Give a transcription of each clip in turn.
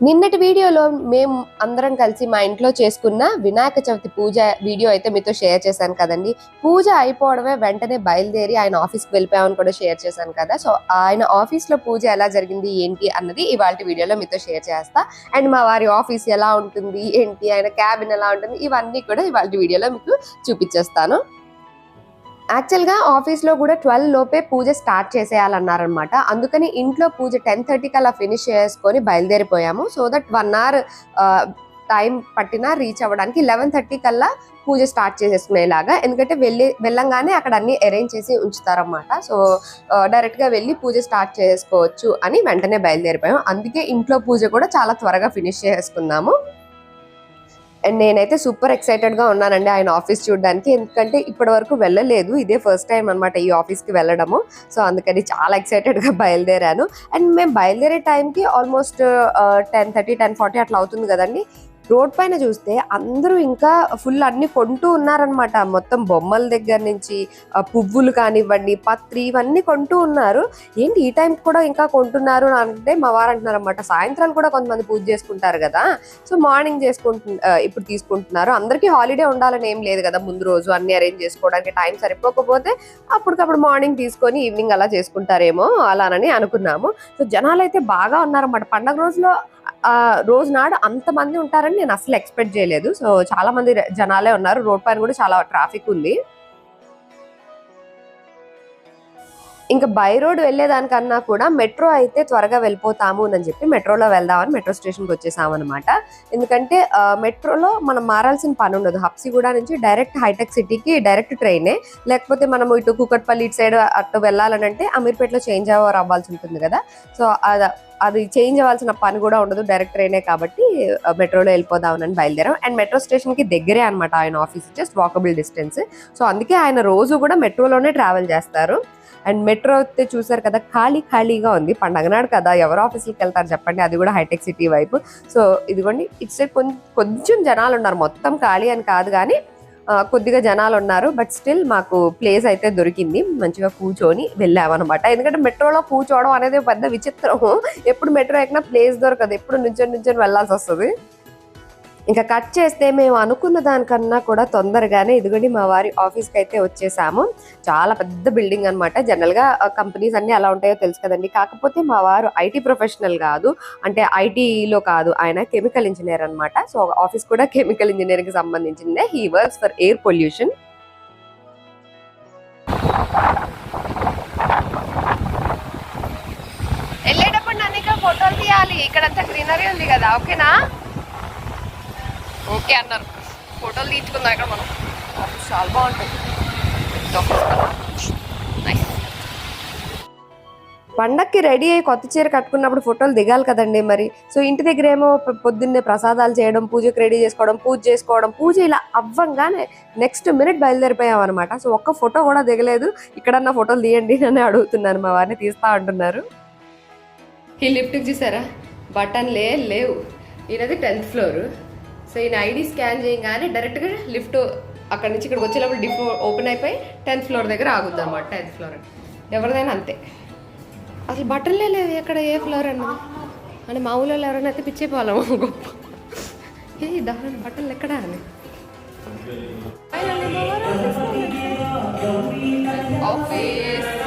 నిన్నటి వీడియోలో మేము అందరం కలిసి మా ఇంట్లో చేసుకున్న వినాయక చవితి పూజ వీడియో అయితే మీతో షేర్ చేశాను కదండి. పూజ అయిపోవడమే వెంటనే బయలుదేరి ఆయన ఆఫీస్కి వెళ్ళిపోయామని కూడా షేర్ చేశాను కదా. సో ఆయన ఆఫీస్లో పూజ ఎలా జరిగింది ఏంటి అన్నది ఇవాళ వీడియోలో మీతో షేర్ చేస్తా. అండ్ మా వారి ఆఫీస్ ఎలా ఉంటుంది ఏంటి ఆయన క్యాబిన్ ఎలా ఉంటుంది ఇవన్నీ కూడా ఇవాళ వీడియోలో మీకు చూపించేస్తాను. యాక్చువల్గా ఆఫీస్లో కూడా ట్వెల్వ్ లోపే పూజ స్టార్ట్ చేసేయాలన్నారనమాట అందుకని ఇంట్లో పూజ టెన్ థర్టీకి అలా ఫినిష్ చేసుకొని బయలుదేరిపోయాము. So that one hour time పట్టినా రీచ్ అవ్వడానికి లెవెన్ థర్టీ కల్లా పూజ స్టార్ట్ చేసేసుకునేలాగా. ఎందుకంటే వెళ్ళి వెళ్ళంగానే అక్కడ అన్ని అరేంజ్ చేసి ఉంచుతారన్నమాట. సో డైరెక్ట్గా వెళ్ళి పూజ స్టార్ట్ చేసుకోవచ్చు అని వెంటనే బయలుదేరిపోయాం అందుకే ఇంట్లో పూజ కూడా చాలా త్వరగా ఫినిష్ చేసుకున్నాము. అండ్ నేనైతే సూపర్ ఎక్సైటెడ్గా ఉన్నానండి ఆయన ఆఫీస్ చూడడానికి. ఎందుకంటే ఇప్పటి వరకు వెళ్ళలేదు. ఇదే ఫస్ట్ టైం అనమాట ఈ ఆఫీస్కి వెళ్ళడము. సో అందుకని చాలా ఎక్సైటెడ్గా బయలుదేరాను. అండ్ మేము బయలుదేరే టైంకి almost ten thirty ten forty అట్లా అవుతుంది కదండి. రోడ్ పైన చూస్తే అందరూ ఇంకా ఫుల్ అన్ని కొంటూ ఉన్నారనమాట మొత్తం బొమ్మల దగ్గర నుంచి పువ్వులు కానివ్వండి పత్రి ఇవన్నీ కొంటూ ఉన్నారు. ఏంటి ఈ టైం కూడా ఇంకా కొంటున్నారు అని అంటే మా వారు అంటున్నారు అనమాట సాయంత్రాలు కూడా కొంతమంది పూజ చేసుకుంటారు కదా. సో మార్నింగ్ చేసుకుంటు ఇప్పుడు తీసుకుంటున్నారు. అందరికీ హాలిడే ఉండాలని ఏం లేదు కదా ముందు రోజు అన్ని అరేంజ్ చేసుకోవడానికి టైం సరిపోకపోతే అప్పటికప్పుడు మార్నింగ్ తీసుకొని ఈవినింగ్ అలా చేసుకుంటారేమో అలానని అనుకున్నాము. సో జనాలు అయితే బాగా ఉన్నారన్నమాట. పండగ రోజులో రోజు నాడు అంతమంది ఉంటారని నేను అసలు ఎక్స్పెక్ట్ చేయలేదు. సో చాలా మంది జనాలే ఉన్నారు. రోడ్ పైన కూడా చాలా ట్రాఫిక్ ఉంది. ఇంకా బై రోడ్ వెళ్ళేదానికన్నా కూడా మెట్రో అయితే త్వరగా వెళ్ళిపోతాము అని చెప్పి మెట్రోలో వెళ్దామని మెట్రో స్టేషన్కి వచ్చేసాము అనమాట ఎందుకంటే మెట్రోలో మనం మారాల్సిన పని ఉండదు. హబ్సిగూడ నుంచి డైరెక్ట్ హైటెక్ సిటీకి డైరెక్ట్ ట్రైనే. లేకపోతే మనం ఇటు కూకట్పల్లి ఇటు సైడ్ అటు వెళ్ళాలని అంటే అమీర్పేటలో చేంజ్ అవర్ అవ్వాల్సి ఉంటుంది కదా. సో అది అది చేంజ్ అవ్వాల్సిన పని కూడా ఉండదు. డైరెక్ట్ ట్రైనే కాబట్టి మెట్రోలో వెళ్ళిపోదామని బయలుదేరాం. అండ్ మెట్రో స్టేషన్కి దగ్గరే అనమాట ఆయన office just walkable distance. So అందుకే ఆయన రోజు కూడా మెట్రోలోనే ట్రావెల్ చేస్తారు. అండ్ మెట్రో అయితే చూసారు కదా ఖాళీ ఖాళీగా ఉంది. పండగ నాడు కదా ఎవరు ఆఫీస్కి వెళ్తారు చెప్పండి. అది కూడా హైటెక్ సిటీ వైపు. సో ఇదిగోండి ఇట్స్ కొంచెం కొంచెం జనాలు ఉన్నారు. మొత్తం ఖాళీ అని కాదు కానీ కొద్దిగా జనాలు ఉన్నారు. బట్ స్టిల్ మాకు ప్లేస్ అయితే దొరికింది. మంచిగా కూర్చొని వెళ్ళామన్నమాట. ఎందుకంటే మెట్రోలో కూర్చోవడం అనేది పెద్ద విచిత్రం ఎప్పుడు మెట్రో ఎక్కినా ప్లేస్ దొరకదు. ఎప్పుడు నుంచొని నుంచొని వెళ్ళాల్సి వస్తుంది. ఇంకా కట్ చేస్తే మేము అనుకున్న దానికన్నా కూడా తొందరగానే ఇదిగోండి మా వారి ఆఫీస్కి అయితే వచ్చేసాము. చాలా పెద్ద బిల్డింగ్ అనమాట జనరల్గా కంపెనీస్ అన్ని ఎలా ఉంటాయో తెలుసు కదండి. కాకపోతే మా వారు ఐటీ ప్రొఫెషనల్ కాదు. అంటే ఐటీలో కాదు. ఆయన కెమికల్ ఇంజనీర్ అన్నమాట. సో ఆఫీస్ కూడా కెమికల్ ఇంజనీరింగ్కి సంబంధించిందే. He works for air pollution. వెళ్ళేటప్పుడు నన్ను ఫోటోలు తీయాలి. ఇక్కడంతా గ్రీనరీ ఉంది కదా. ఓకేనా? ఓకే అన్నారు. ఫోటోలు తీసుకుందాం ఇక్కడ మనం. చాలా బాగుంటుంది. పండక్కి రెడీ అయ్యి కొత్త చీర కట్టుకున్నప్పుడు ఫోటోలు దిగాలి కదండి మరి. సో ఇంటి దగ్గర ఏమో పొద్దున్నే ప్రసాదాలు చేయడం పూజకి రెడీ చేసుకోవడం పూజ చేసుకోవడం పూజ ఇలా అవ్వంగానే నెక్స్ట్ మినిట్ బయలుదేరిపోయాం అనమాట సో ఒక్క ఫోటో కూడా దిగలేదు. ఇక్కడన్నా ఫోటోలు తీయండి అని అడుగుతున్నాను మా వారిని తీస్తా అంటున్నారు. ఈ లిఫ్ట్ చూసారా? బటన్ లే లేవు. ఈయనది టెన్త్ ఫ్లోర్ సో ఈయన ఐడి స్కాన్ చేయగానే డైరెక్ట్గా లిఫ్ట్ అక్కడ నుంచి ఇక్కడికి వచ్చేటప్పుడు డిఫ్ ఓపెన్ అయిపోయి టెన్త్ ఫ్లోర్ దగ్గర ఆగుద్ది అనమాట టెన్త్ ఫ్లోర్ ఎవరిదైనా అంతే. అసలు బట్టలే లేదు ఎక్కడ ఏ ఫ్లోర్ అన్నది? అని మా ఊళ్ళో ఎవరైనా అయితే పిచ్చేపోవాలము గొప్ప. ఏ దాని బట్టలు ఎక్కడా అని. ఆఫీస్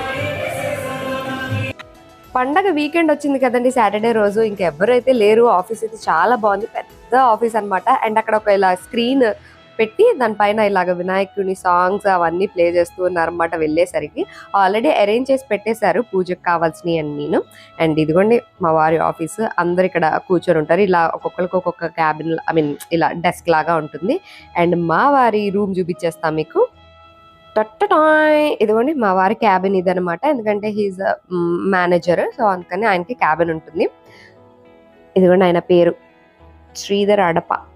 పండగ వీకెండ్ వచ్చింది కదండి సాటర్డే రోజు. ఇంకెవరైతే లేరు ఆఫీస్ అయితే చాలా బాగుంది. పెద్ద ఆఫీస్ అన్నమాట. అండ్ అక్కడ ఒక ఇలా స్క్రీన్ పెట్టి దానిపైన ఇలాగ వినాయకుని సాంగ్స్ అవన్నీ ప్లే చేస్తూ ఉన్నారన్నమాట వెళ్ళేసరికి. ఆల్రెడీ అరేంజ్ చేసి పెట్టేశారు పూజకు కావాల్సినవి అని నేను అండ్ ఇదిగోండి మా వారి ఆఫీస్ అందరు ఇక్కడ కూర్చొని ఉంటారు. ఇలా ఒక్కొక్కరికి ఒక్కొక్క క్యాబిన్ ఐ మీన్ ఇలా డెస్క్ లాగా ఉంటుంది. అండ్ మా వారి రూమ్ చూపించేస్తాం మీకు. ఇదిగోండి మా వారి క్యాబిన్ ఇదనమాట ఎందుకంటే హీజ్ మేనేజర్ సో అందుకని ఆయనకి క్యాబిన్ ఉంటుంది. ఇదిగోండి ఆయన పేరు. శ్రీధర్ అడప.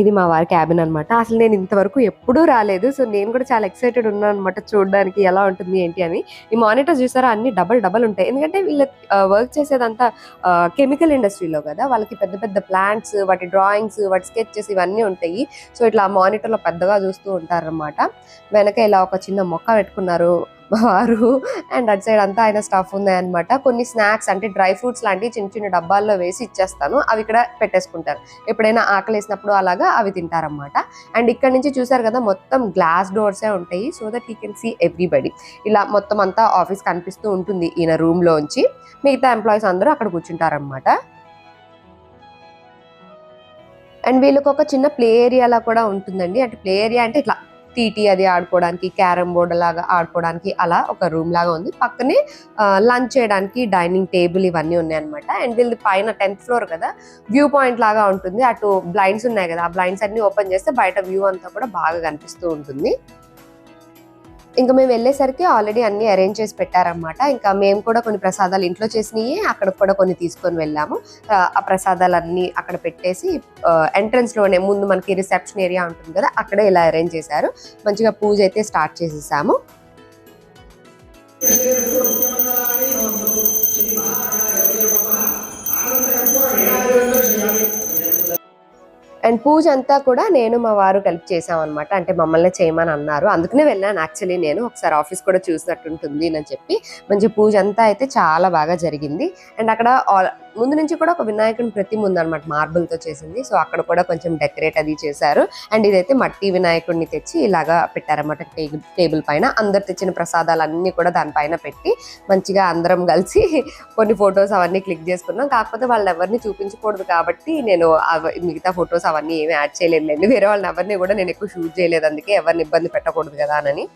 ఇది మా వారి క్యాబిన్ అనమాట అసలు నేను ఇంతవరకు ఎప్పుడూ రాలేదు. సో నేను కూడా చాలా ఎక్సైటెడ్ ఉన్నాను అనమాట చూడడానికి ఎలా ఉంటుంది ఏంటి అని. ఈ మానిటర్స్ చూసారా? అన్ని డబల్ డబల్ ఉంటాయి. ఎందుకంటే వీళ్ళ వర్క్ చేసేదంతా కెమికల్ ఇండస్ట్రీలో కదా. వాళ్ళకి పెద్ద పెద్ద ప్లాంట్స్ వాటి డ్రాయింగ్స్ వాటి స్కెచెస్ ఇవన్నీ ఉంటాయి. సో ఇట్లా మానిటర్లో పెద్దగా చూస్తూ ఉంటారన్నమాట. వెనక ఇలా ఒక చిన్న మొక్క పెట్టుకున్నారు. వారు. అండ్ అటు సైడ్ అంతా ఆయన స్టఫ్ ఉన్నాయన్నమాట కొన్ని స్నాక్స్ అంటే డ్రై ఫ్రూట్స్ లాంటివి చిన్న చిన్న డబ్బాల్లో వేసి ఇచ్చేస్తాను. అవి ఇక్కడ పెట్టేసుకుంటారు. ఎప్పుడైనా ఆకలి వేసినప్పుడు అలాగా అవి తింటారనమాట అండ్ ఇక్కడ నుంచి చూసారు కదా మొత్తం గ్లాస్ డోర్సే ఉంటాయి. So that you can see everybody. ఇలా మొత్తం అంతా ఆఫీస్ కనిపిస్తూ ఉంటుంది ఈయన రూమ్ లోంచి మిగతా ఎంప్లాయీస్ అందరూ అక్కడ కూర్చుంటారనమాట అండ్ వీళ్ళకి ఒక చిన్న ప్లే ఏరియా కూడా ఉంటుందండి. అంటే ప్లే ఏరియా అంటే ఇట్లా టీటీ అది ఆడుకోవడానికి క్యారమ్ బోర్డు లాగా ఆడుకోవడానికి అలా ఒక రూమ్ లాగా ఉంది. పక్కనే లంచ్ చేయడానికి డైనింగ్ టేబుల్ ఇవన్నీ ఉన్నాయన్నమాట. అండ్ వీళ్ళది పైన టెన్త్ ఫ్లోర్ కదా వ్యూ పాయింట్ లాగా ఉంటుంది. అటు బ్లైండ్స్ ఉన్నాయి కదా ఆ బ్లైండ్స్ అన్ని ఓపెన్ చేస్తే బయట వ్యూ అంతా కూడా బాగా కనిపిస్తూ ఉంటుంది. ఇంకా మేము వెళ్ళేసరికి ఆల్రెడీ అన్ని అరేంజ్ చేసి పెట్టారన్నమాట. ఇంకా మేము కూడా కొన్ని ప్రసాదాలు ఇంట్లో చేసినవి అక్కడ కూడా కొన్ని తీసుకొని వెళ్ళాము. ఆ, ప్రసాదాలన్నీ అక్కడ పెట్టేసి ఎంట్రన్స్లోనే ముందు మనకి రిసెప్షన్ ఏరియా ఉంటుంది కదా అక్కడే ఇలా అరేంజ్ చేశారు. మంచిగా పూజ అయితే స్టార్ట్ చేసేసాము. అండ్ పూజ అంతా కూడా నేను మా వారు కలిపి చేసామన్నమాట అంటే మమ్మల్ని చేయమని అన్నారు. అందుకనే వెళ్ళాను. యాక్చువల్లీ నేను ఒకసారి ఆఫీస్ కూడా చూసినట్టు ఉంటుంది అని చెప్పి. మంచి పూజ అంతా అయితే చాలా బాగా జరిగింది. అండ్ అక్కడ ఆల్- ముందు నుంచి కూడా ఒక వినాయకుని ప్రతిమ ఉందన్నమాట మార్బుల్తో చేసింది. సో అక్కడ కూడా కొంచెం డెకరేట్ అది చేశారు. అండ్ ఇదైతే మట్టి వినాయకుడిని తెచ్చి ఇలాగా పెట్టారన్నమాట టేబుల్ టేబుల్ పైన. అందరు తెచ్చిన ప్రసాదాలు కూడా దానిపైన పెట్టి మంచిగా అందరం కలిసి కొన్ని ఫొటోస్ అవన్నీ క్లిక్ చేసుకున్నాం. కాకపోతే వాళ్ళు ఎవరిని చూపించకూడదు కాబట్టి నేను మిగతా ఫొటోస్ అవన్నీ ఏమీ యాడ్ చేయలేదులేండి వేరే వాళ్ళని ఎవరిని కూడా నేను ఎక్కువ షూట్ చేయలేదు. అందుకే ఎవరిని ఇబ్బంది పెట్టకూడదు కదా అని.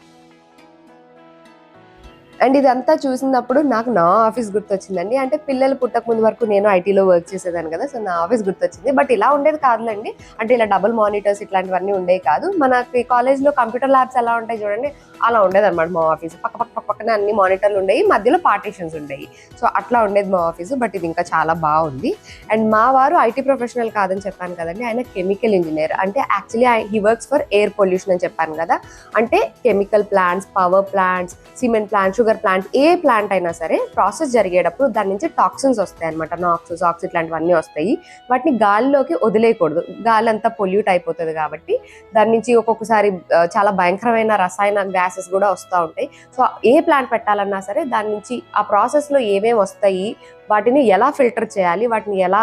అండ్ ఇదంతా చూసినప్పుడు నాకు నా ఆఫీస్ గుర్తొచ్చిందండి. అంటే పిల్లలు పుట్టక ముందు వరకు నేను ఐటీలో వర్క్ చేసేదాన్ని కదా సో నా ఆఫీస్ గుర్తొచ్చింది. బట్ ఇలా ఉండేది కాదులేండి. అంటే ఇలా డబుల్ మానిటర్స్ ఇట్లాంటివన్నీ ఉండేవి కాదు. మనకి కాలేజ్లో కంప్యూటర్ ల్యాబ్స్ ఎలా ఉంటాయి చూడండి అలా ఉండేది అనమాట మా ఆఫీస్. పక్క పక్క పక్క పక్కనే అన్ని మానిటర్లు ఉండేవి మధ్యలో పార్టీషన్స్ ఉండేవి. సో అట్లా ఉండేది మా ఆఫీసు బట్ ఇది ఇంకా చాలా బాగుంది. అండ్ మా వారు ఐటీ ప్రొఫెషనల్ కాదని చెప్పాను కదండి ఆయన కెమికల్ ఇంజనీర్. అంటే actually he works for air pollution అని చెప్పాను కదా. అంటే chemical plants power plants cement plants sugar plant ఏ ప్లాంట్ అయినా సరే ప్రాసెస్ జరిగేటప్పుడు దాని నుంచి టాక్సిన్స్ వస్తాయి అనమాట నాక్స్ సాక్స్ ఇట్లాంటివన్నీ వస్తాయి. వాటిని గాలిలోకి వదిలేయకూడదు. గాలి అంతా పొల్యూట్ అయిపోతుంది కాబట్టి దాని నుంచి ఒక్కొక్కసారి చాలా భయంకరమైన రసాయన గ్యాసెస్ కూడా వస్తూ ఉంటాయి. సో ఏ ప్లాంట్ పెట్టాలన్నా సరే దాని నుంచి ఆ ప్రాసెస్లో ఏమేమి వస్తాయి వాటిని ఎలా ఫిల్టర్ చేయాలి వాటిని ఎలా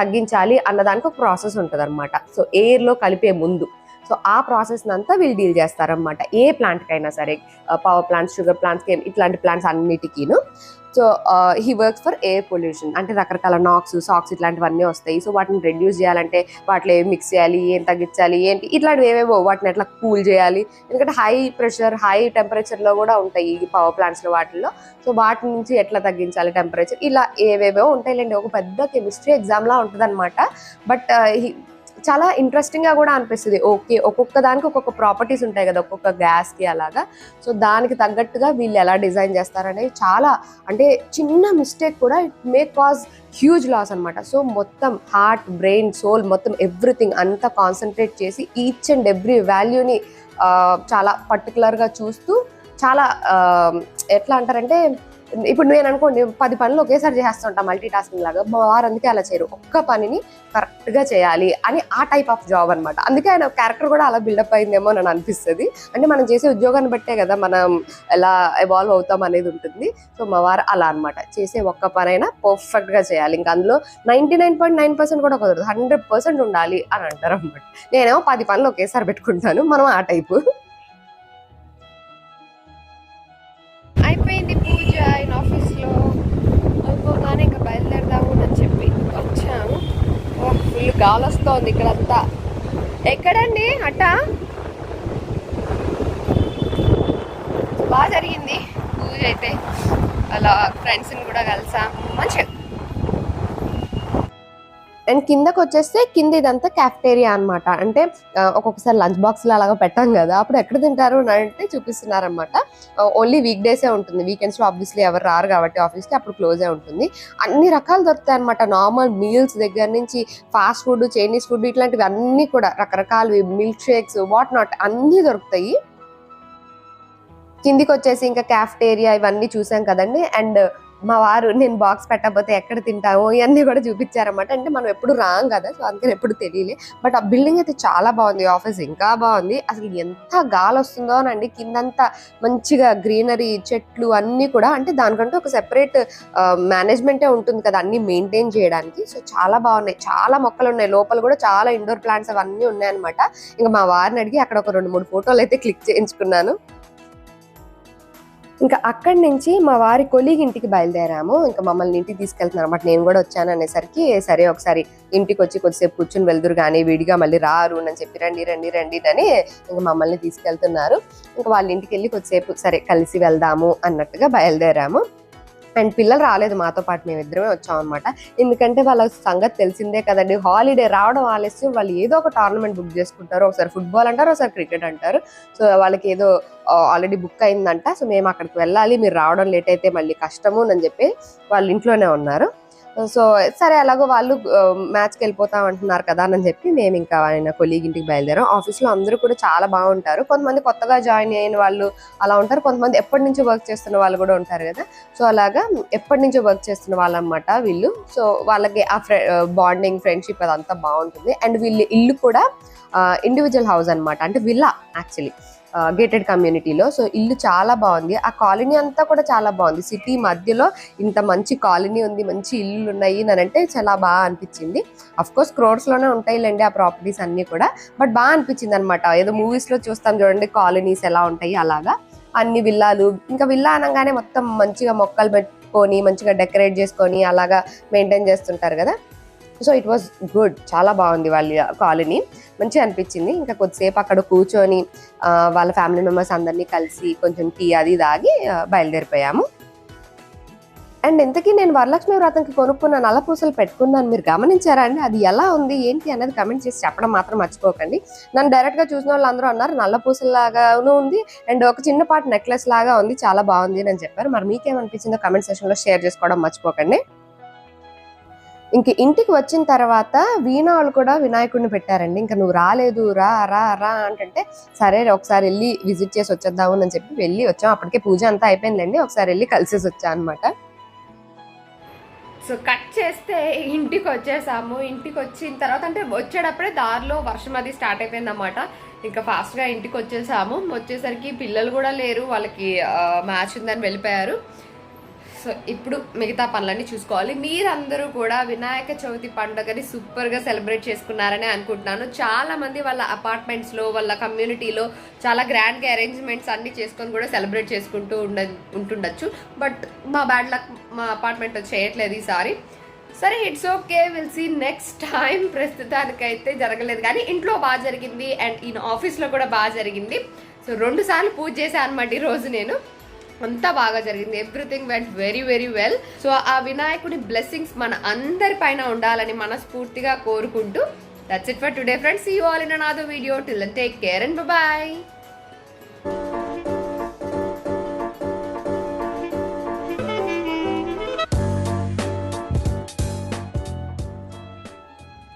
తగ్గించాలి అన్నదానికి ఒక ప్రాసెస్ ఉంటుంది అనమాట సో ఎయిర్లో కలిపే ముందు. సో ఆ ప్రాసెస్ అంతా వీళ్ళు డీల్ చేస్తారనమాట ఏ ప్లాంట్కి అయినా సరే పవర్ ప్లాంట్స్ షుగర్ ప్లాంట్స్ ఇట్లాంటి plants అన్నిటికీను. So he works for air pollution అంటే రకరకాల నాక్స్ సాక్స్ ఇట్లాంటివన్నీ వస్తాయి. సో వాటిని రెడ్యూస్ చేయాలంటే వాటిలో ఏం మిక్స్ చేయాలి ఏం తగ్గించాలి ఏంటి ఇట్లాంటివి ఏవేవో వాటిని ఎట్లా కూల్ చేయాలి. ఎందుకంటే హై ప్రెషర్ హై టెంపరేచర్లో కూడా ఉంటాయి ఈ పవర్ ప్లాంట్స్లో వాటిల్లో. సో వాటి నుంచి ఎట్లా తగ్గించాలి టెంపరేచర్ ఇలా ఏవేవో ఉంటాయిలేండి. ఒక పెద్ద కెమిస్ట్రీ ఎగ్జామ్లా ఉంటుంది అనమాట బట్ చాలా ఇంట్రెస్టింగ్గా కూడా అనిపిస్తుంది. ఓకే ఒక్కొక్క దానికి ఒక్కొక్క ప్రాపర్టీస్ ఉంటాయి కదా ఒక్కొక్క గ్యాస్కి అలాగా. సో దానికి తగ్గట్టుగా వీళ్ళు ఎలా డిజైన్ చేస్తారనేది చాలా అంటే చిన్న మిస్టేక్ కూడా it may cause huge loss అనమాట సో మొత్తం హార్ట్ బ్రెయిన్ సోల్ మొత్తం ఎవ్రీథింగ్ అంతా కాన్సన్ట్రేట్ చేసి ఈచ్ అండ్ ఎవ్రీ వాల్యూని చాలా పర్టికులర్గా చూస్తూ చాలా ఎట్లా అంటారంటే ఇప్పుడు నేను అనుకోండి పది పనులు ఒకేసారి చేస్తుంటా మల్టీ టాస్కింగ్ లాగా. మా వారు అందుకే అలా చేయరు. ఒక్క పనిని కరెక్ట్గా చేయాలి అని ఆ టైప్ ఆఫ్ జాబ్ అనమాట అందుకే ఆయన క్యారెక్టర్ కూడా అలా బిల్డప్ అయిందేమో నన్ను అనిపిస్తుంది. అంటే మనం చేసే ఉద్యోగాన్ని బట్టే కదా మనం ఎలా ఎవాల్వ్ అవుతాం అనేది ఉంటుంది. సో మా వారు అలా అనమాట చేసే ఒక్క పనైనా పర్ఫెక్ట్గా చేయాలి. ఇంకా అందులో ninety nine point nine percent కూడా కుదరదు. హండ్రెడ్ పర్సెంట్ ఉండాలి అని అంటారు అనమాట నేనేమో పది పనులు ఒకేసారి పెట్టుకుంటాను. మనం ఆ టైపు గాలి వస్తుంది ఇక్కడంతా. ఎక్కడండి? అట్ట? బాగా జరిగింది. పూజ అయితే. అలా ఫ్రెండ్స్ని కూడా కలిసాం. మంచిగా అండ్ కిందకు వచ్చేస్తే కింద ఇదంతా క్యాఫ్టేరియా అన్నమాట. అంటే ఒక్కొక్కసారి లంచ్ బాక్స్లో అలాగ పెట్టాం కదా అప్పుడు ఎక్కడ తింటారు అని అంటే చూపిస్తున్నారనమాట ఓన్లీ వీక్ డేసే ఉంటుంది. వీకెండ్స్లో ఆబ్వియస్లీ ఎవరు రారు కాబట్టి ఆఫీస్కి అప్పుడు క్లోజే ఉంటుంది. అన్ని రకాలు దొరుకుతాయి అనమాట నార్మల్ మీల్స్ దగ్గర నుంచి ఫాస్ట్ ఫుడ్ చైనీస్ ఫుడ్ ఇట్లాంటివి అన్నీ కూడా రకరకాలవి మిల్క్ షేక్స్ వాట్ నాట్ అన్నీ దొరుకుతాయి. కిందికి వచ్చేసి ఇంకా క్యాఫ్టేరియా ఇవన్నీ చూసాం కదండి. అండ్ మా వారు నేను బాక్స్ పెట్టకపోతే ఎక్కడ తింటాము ఇవన్నీ కూడా చూపించారన్నమాట. అంటే మనం ఎప్పుడు రాం కదా సో అందుకని ఎప్పుడు తెలియలే. బట్ ఆ బిల్డింగ్ అయితే చాలా బాగుంది ఆఫీస్ ఇంకా బాగుంది. అసలు ఎంత గాలి వస్తుందో అండి కిందంతా మంచిగా గ్రీనరీ చెట్లు అన్నీ కూడా అంటే దానికంటే ఒక సెపరేట్ మేనేజ్మెంటే ఉంటుంది కదా అన్ని మెయింటైన్ చేయడానికి. సో చాలా బాగున్నాయి. చాలా మొక్కలు ఉన్నాయి లోపల కూడా చాలా ఇండోర్ ప్లాంట్స్ అవన్నీ ఉన్నాయన్నమాట. ఇంకా మా వారిని అడిగి అక్కడ ఒక రెండు మూడు ఫోటోలు అయితే క్లిక్ చేయించుకున్నాను. ఇంకా అక్కడి నుంచి మా వారి కొలీగ్ ఇంటికి బయలుదేరాము. ఇంకా మమ్మల్ని ఇంటికి తీసుకెళ్తున్నారు అనమాట నేను కూడా వచ్చాను అనేసరికి సరే ఒకసారి ఇంటికి వచ్చి కొద్దిసేపు కూర్చుని వెళ్దురు కానీ విడిగా మళ్ళీ రారు అని చెప్పి రండి రండి రండి అని ఇంకా మమ్మల్ని తీసుకెళ్తున్నారు. ఇంకా వాళ్ళ ఇంటికి వెళ్ళి కొద్దిసేపు సరే కలిసి వెళ్దాము అన్నట్టుగా బయలుదేరాము. అండ్ పిల్లలు రాలేదు మాతో పాటు మేము ఇద్దరమే వచ్చాం అనమాట ఎందుకంటే వాళ్ళ సంగతి తెలిసిందే కదండి. హాలిడే రావడం ఆలస్యం వాళ్ళు ఏదో ఒక టోర్నమెంట్ బుక్ చేసుకుంటారు. ఒకసారి ఫుట్బాల్ అంటారు ఒకసారి క్రికెట్ అంటారు. సో వాళ్ళకి ఏదో ఆల్రెడీ బుక్ అయిందంట. సో మేము అక్కడికి వెళ్ళాలి మీరు రావడం లేట్ అయితే మళ్ళీ కష్టము అని చెప్పి వాళ్ళు ఇంట్లోనే ఉన్నారు. సో సరే అలాగో వాళ్ళు మ్యాచ్కి వెళ్ళిపోతాం అంటున్నారు కదా అని చెప్పి మేము ఇంకా ఆయన కొలీగ్ ఇంటికి బయలుదేరాం. ఆఫీస్లో అందరూ కూడా చాలా బాగుంటారు. కొంతమంది కొత్తగా జాయిన్ అయిన వాళ్ళు అలా ఉంటారు. కొంతమంది ఎప్పటి నుంచో వర్క్ చేస్తున్న వాళ్ళు కూడా ఉంటారు కదా. సో అలాగా ఎప్పటి నుంచో వర్క్ చేస్తున్న వాళ్ళు అనమాట వీళ్ళు. సో వాళ్ళకి ఆ ఫ్రె బాండింగ్ ఫ్రెండ్షిప్ అదంతా బాగుంటుంది. అండ్ వీళ్ళు ఇల్లు కూడా ఇండివిజువల్ హౌస్ అనమాట అంటే విల్లా యాక్చువల్లీ గేటెడ్ కమ్యూనిటీలో సో ఇల్లు చాలా బాగుంది. ఆ కాలనీ అంతా కూడా చాలా బాగుంది. సిటీ మధ్యలో ఇంత మంచి కాలనీ ఉంది మంచి ఇల్లు ఉన్నాయి అని అంటే చాలా బాగా అనిపించింది. అఫ్ కోర్స్ క్రోడ్స్ ఉంటాయిలేండి ఆ ప్రాపర్టీస్ అన్నీ కూడా. బట్ బాగా అనిపించింది అనమాట ఏదో మూవీస్లో చూస్తాం చూడండి కాలనీస్ ఎలా ఉంటాయి అలాగా. అన్ని విల్లాలు ఇంకా విల్లా అనగానే మొత్తం మంచిగా మొక్కలు పెట్టుకొని మంచిగా డెకరేట్ చేసుకొని అలాగా మెయింటైన్ చేస్తుంటారు కదా. సో ఇట్ వాస్ గుడ్ చాలా బాగుంది వాళ్ళ కాలనీ. మంచిగా అనిపించింది. ఇంకా కొద్దిసేపు అక్కడ కూర్చొని వాళ్ళ ఫ్యామిలీ మెంబర్స్ అందరినీ కలిసి కొంచెం టీ అది తాగి బయలుదేరిపోయాము. అండ్ ఇంతకీ నేను వరలక్ష్మి వ్రతంకి కొనుక్కున్న నల్లపూసలు పెట్టుకున్నాను. మీరు గమనించారా అండి? అది ఎలా ఉంది? ఏంటి అనేది కమెంట్ చేసి చెప్పడం మాత్రం మర్చిపోకండి. నన్ను డైరెక్ట్గా చూసిన వాళ్ళు అందరూ అన్నారు నల్లపూసలాగాను ఉంది అండ్ ఒక చిన్నపాటి నెక్లెస్ లాగా ఉంది. చాలా బాగుంది అని చెప్పారు. మరి మీకేమనిపించిందో కమెంట్ సెషన్లో షేర్ చేసుకోవడం మర్చిపోకండి. ఇంక ఇంటికి వచ్చిన తర్వాత వీణ వాళ్ళు కూడా వినాయకుడిని పెట్టారండి. ఇంకా నువ్వు రాలేదు రా రా రా అంటే సరే ఒకసారి వెళ్ళి విజిట్ చేసి వచ్చేద్దాము అని చెప్పి వెళ్ళి వచ్చాం. అప్పటికే పూజ అంతా అయిపోయిందండి ఒకసారి వెళ్ళి కలిసేసి వచ్చా అనమాట సో కట్ చేస్తే ఇంటికి వచ్చేసాము. ఇంటికి వచ్చిన తర్వాత అంటే వచ్చేటప్పుడే దారిలో వర్షం అది స్టార్ట్ అయిపోయింది అనమాట ఇంకా ఫాస్ట్గా ఇంటికి వచ్చేసాము. వచ్చేసరికి పిల్లలు కూడా లేరు. వాళ్ళకి మ్యాచ్ ఉందని వెళ్ళిపోయారు. సో ఇప్పుడు మిగతా పనులన్నీ చూసుకోవాలి. మీరందరూ కూడా వినాయక చవితి పండుగని సూపర్గా సెలబ్రేట్ చేసుకున్నారని అనుకుంటున్నాను. చాలా మంది వాళ్ళ అపార్ట్మెంట్స్లో వాళ్ళ కమ్యూనిటీలో చాలా గ్రాండ్గా అరేంజ్మెంట్స్ అన్ని చేసుకొని కూడా సెలబ్రేట్ చేసుకుంటూ ఉండ ఉంటుండొచ్చు. బట్ మా బ్యాడ్ లక్ మా అపార్ట్మెంట్ చేయట్లేదు ఈసారి. సరే it's okay. Will see next time ప్రస్తుతానికైతే జరగలేదు. కానీ ఇంట్లో బాగా జరిగింది అండ్ ఈయన ఆఫీస్లో కూడా బాగా జరిగింది. సో రెండు సార్లు పూజ చేశాను అనమాట ఈ రోజు నేను. అంతా బాగా జరిగింది. Everything went very very well so ఆ వినాయకుడి బ్లెస్సింగ్స్ మన అందరి పైన ఉండాలని మనస్ఫూర్తిగా కోరుకుంటూ that's it for today friends you all in another video till take care and bye